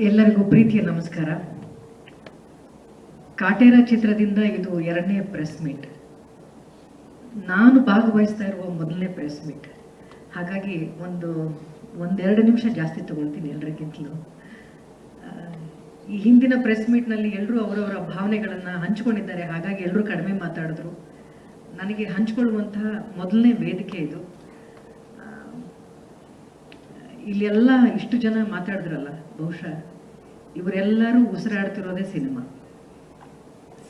ಎಲ್ಲರಿಗೂ ಪ್ರೀತಿಯ ನಮಸ್ಕಾರ. ಕಾಟೇರ ಚಿತ್ರದಿಂದ ಇದು ಎರಡನೇ ಪ್ರೆಸ್ ಮೀಟ್ ನಾನು ಭಾಗವಹಿಸ್ತಾ ಇರುವ ಮೊದಲನೇ ಪ್ರೆಸ್ ಮೀಟ್ ಹಾಗಾಗಿ ಒಂದು, ಒಂದೆರಡು ನಿಮಿಷ ಜಾಸ್ತಿ ತಗೊಳ್ತೀನಿ ಎಲ್ರಿಗಿಂತಲೂ. ಈ ಹಿಂದಿನ ಪ್ರೆಸ್ ಮೀಟ್ನಲ್ಲಿ ಎಲ್ಲರೂ ಅವರವರ ಭಾವನೆಗಳನ್ನು ಹಂಚ್ಕೊಂಡಿದ್ದಾರೆ. ಹಾಗಾಗಿ ಎಲ್ಲರೂ ಕಡಿಮೆ ಮಾತಾಡಿದ್ರು. ನನಗೆ ಹಂಚ್ಕೊಳ್ಳುವಂತಹ ಮೊದಲನೇ ವೇದಿಕೆ ಇದು ಆ, ಇಲ್ಲೆಲ್ಲ ಇಷ್ಟು ಜನ ಮಾತಾಡಿದ್ರಲ್ಲ, ಬಹುಶಃ ಇವರೆಲ್ಲರೂ ಉಸಿರಾಡ್ತಿರೋದೇ ಸಿನಿಮಾ.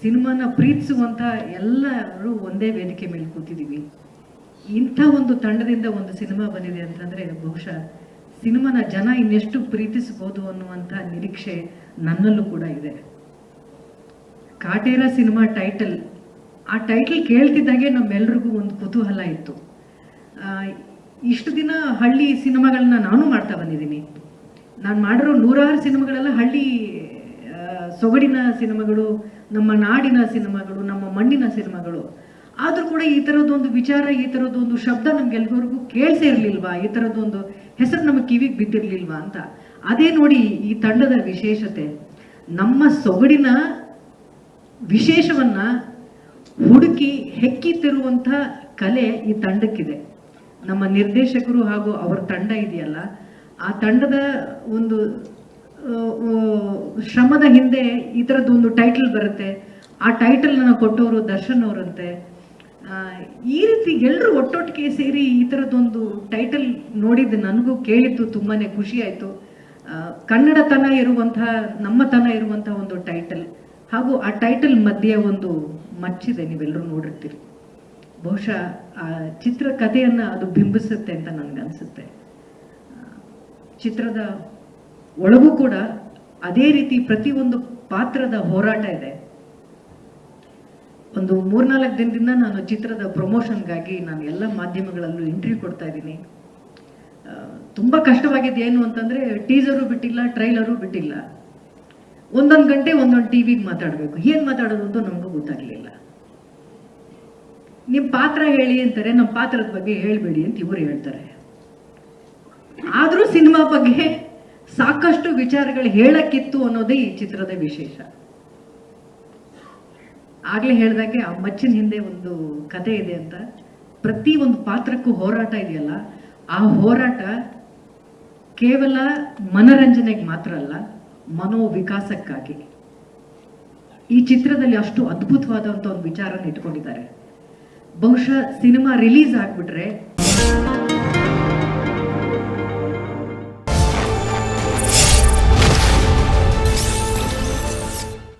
ಸಿನಿಮಾನ ಪ್ರೀತಿಸುವಂತ ಎಲ್ಲರೂ ಒಂದೇ ವೇದಿಕೆ ಮೇಲೆ ಕೂತಿದ್ದೀವಿ ಇಂಥ ಒಂದು ತಂಡದಿಂದ ಒಂದು ಸಿನಿಮಾ ಬಂದಿದೆ ಅಂತಂದ್ರೆ ಬಹುಶಃ ಸಿನಿಮಾನ ಜನ ಇನ್ನೆಷ್ಟು ಪ್ರೀತಿಸಬಹುದು ಅನ್ನುವಂಥ ನಿರೀಕ್ಷೆ ನನ್ನಲ್ಲೂ ಕೂಡ ಇದೆ. ಕಾಟೇರ ಸಿನಿಮಾ ಟೈಟಲ್, ಆ ಟೈಟಲ್ ಕೇಳ್ತಿದ್ದಾಗೆ ನಮ್ಮೆಲ್ರಿಗೂ ಒಂದು ಕುತೂಹಲ ಇತ್ತು. ಇಷ್ಟು ದಿನ ಹಳ್ಳಿ ಸಿನಿಮಾಗಳನ್ನ ನಾನು ಬಂದಿದ್ದೀನಿ. ನಾನು ಮಾಡಿರೋ ನೂರಾರು ಸಿನಿಮಾಗಳೆಲ್ಲ ಹಳ್ಳಿ ಸೊಗಡಿನ ಸಿನಿಮಾಗಳು, ನಮ್ಮ ನಾಡಿನ ಸಿನಿಮಾಗಳು, ನಮ್ಮ ಮಣ್ಣಿನ ಸಿನಿಮಾಗಳು. ಆದರೂ ಕೂಡ ಈ ಥರದ್ದೊಂದು ವಿಚಾರ, ಈ ಥರದ್ದೊಂದು ಶಬ್ದ ನಮ್ಗೆಲ್ರಿಗೂ ಕೇಳಿಸೇ ಇರಲಿಲ್ವಾ? ಈ ಥರದ್ದೊಂದು ಹೆಸರು ನಮ್ಮ ಕಿವಿಗೆ ಬಿದ್ದಿರಲಿಲ್ವಾ ಅಂತ? ಅದೇ ನೋಡಿ ಈ ತಂಡದ ವಿಶೇಷತೆ. ನಮ್ಮ ಸೊಗಡಿನ ವಿಶೇಷವನ್ನ ಹುಡುಕಿ ಹೆಕ್ಕಿ ತರುವಂಥ ಕಲೆ ಈ ತಂಡಕ್ಕಿದೆ. ನಮ್ಮ ನಿರ್ದೇಶಕರು ಹಾಗೂ ಅವರ ತಂಡ ಇದೆಯಲ್ಲ ಆ ತಂಡದ ಒಂದು ಶ್ರಮದ ಹಿಂದೆ ಈ ಥರದ್ದೊಂದು ಟೈಟಲ್ ಬರುತ್ತೆ. ಆ ಟೈಟಲ್ ಕೊಟ್ಟವರು ದರ್ಶನ್ ಅವರಂತೆ. ಈ ರೀತಿ ಎಲ್ಲರೂ ಒಟ್ಟೊಟ್ಟಿಗೆ ಸೇರಿ ಈ ಥರದ್ದೊಂದು ಟೈಟಲ್ ನೋಡಿದ್ದು ನನಗೂ ಕೇಳಿದ್ದು ತುಂಬಾ ಖುಷಿ ಆಯಿತು. ಕನ್ನಡತನ ಇರುವಂತಹ ನಮ್ಮತನ ಇರುವಂತಹ ಒಂದು ಟೈಟಲ್ ಹಾಗೂ ಆ ಟೈಟಲ್ ಮಧ್ಯೆ ಒಂದು ಮಚ್ಚಿದೆ ನೀವೆಲ್ಲರೂ ನೋಡಿರ್ತೀರಿ. ಬಹುಶಃ ಆ ಚಿತ್ರ ಕಥೆಯನ್ನ ಅದು ಬಿಂಬಿಸುತ್ತೆ ಅಂತ ನನಗನ್ಸುತ್ತೆ. ಚಿತ್ರದ ಒಳಗೂ ಕೂಡ ಅದೇ ರೀತಿ ಪ್ರತಿಯೊಂದು ಪಾತ್ರದ ಹೋರಾಟ ಇದೆ. ಒಂದು ಮೂರ್ನಾಲ್ಕು ದಿನದಿಂದ ನಾನು ಚಿತ್ರದ ಪ್ರಮೋಷನ್ಗಾಗಿ ನಾನು ಎಲ್ಲ ಮಾಧ್ಯಮಗಳಲ್ಲೂ ಇಂಟರ್ವ್ಯೂ ಕೊಡ್ತಾ ಇದ್ದೀನಿ. ತುಂಬ ಕಷ್ಟವಾಗಿದ್ದು ಏನು ಅಂತಂದ್ರೆ ಟೀಸರು ಬಿಟ್ಟಿಲ್ಲ, ಟ್ರೈಲರು ಬಿಟ್ಟಿಲ್ಲ. ಒಂದೊಂದು ಗಂಟೆ ಒಂದೊಂದು ಟಿವಿಗೆ ಮಾತಾಡಬೇಕು. ಏನು ಮಾತಾಡೋದು ಅಂತ ನಮಗೂ ಗೊತ್ತಾಗ್ಲಿಲ್ಲ. ನಿಮ್ ಪಾತ್ರ ಹೇಳಿ ಅಂತಾರೆ ನಮ್ಮ ಪಾತ್ರದ ಬಗ್ಗೆ ಹೇಳ್ಬೇಡಿ ಅಂತ ಇವರು ಹೇಳ್ತಾರೆ. ಆದ್ರೂ ಸಿನಿಮಾ ಬಗ್ಗೆ ಸಾಕಷ್ಟು ವಿಚಾರಗಳು ಹೇಳಕ್ಕಿತ್ತು ಅನ್ನೋದೇ ಈ ಚಿತ್ರದ ವಿಶೇಷ. ಆಗ್ಲೇ ಹೇಳ್ದಾಗೆ ಆ ಮಚ್ಚಿನ ಹಿಂದೆ ಒಂದು ಕತೆ ಇದೆ ಅಂತ. ಪ್ರತಿ ಒಂದು ಪಾತ್ರಕ್ಕೂ ಹೋರಾಟ ಇದೆಯಲ್ಲ, ಆ ಹೋರಾಟ ಕೇವಲ ಮನರಂಜನೆಗೆ ಮಾತ್ರ ಅಲ್ಲ, ಮನೋವಿಕಾಸಕ್ಕಾಗಿ. ಈ ಚಿತ್ರದಲ್ಲಿ ಅಷ್ಟು ಅದ್ಭುತವಾದಂಥ ಒಂದು ವಿಚಾರನ ಇಟ್ಕೊಂಡಿದ್ದಾರೆ. ಬಹುಶಃ ಸಿನಿಮಾ ರಿಲೀಸ್ ಆಗ್ಬಿಟ್ರೆ